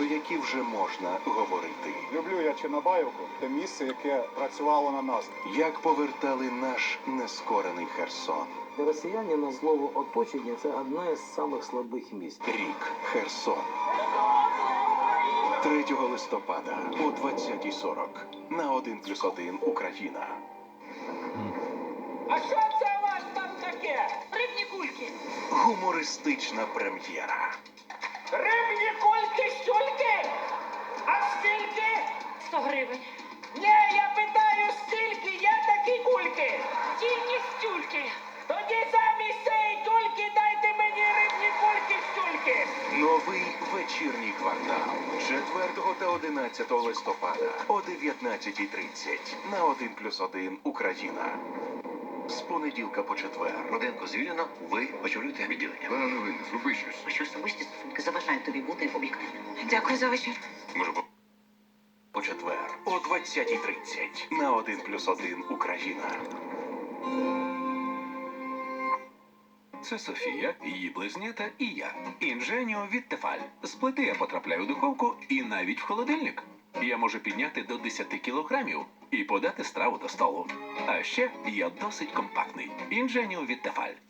про які вже можна говорити. Люблю я Чорнобаївку, те місце, яке працювало на нас. Як повертали наш нескорений Херсон. Для росіянина слово оточення це одне з самих слабих місць. Рік Херсон. 3 листопада о 20.40 на 1 плюс 1 Україна. А що це у вас там таке? Рибні кульки. Гумористична прем'єра. 100 гривень. Ні, я питаю, скільки є такі кульки? Тільки стюльки. Тоді замість цієї тюльки дайте мені рибні кульки стюльки. Новий вечірній квартал 4 та 11 листопада о 19.30 на 1 плюс 1 Україна. З понеділка по четвер. Роденко звільнено, ви очолюєте відділення. Пане новини, зроби щось. Що особисті стосунки заважають тобі бути об'єктивним. Дякую за вечір. Може, По четвер о 20.30 на 1 плюс 1 Україна. Це Софія, її близнята і я. Інженіо від Тефаль. З я потрапляю в духовку і навіть в холодильник. Я можу підняти до 10 кілограмів і подати страву до столу. А ще я досить компактний. Інженіо від Тефаль.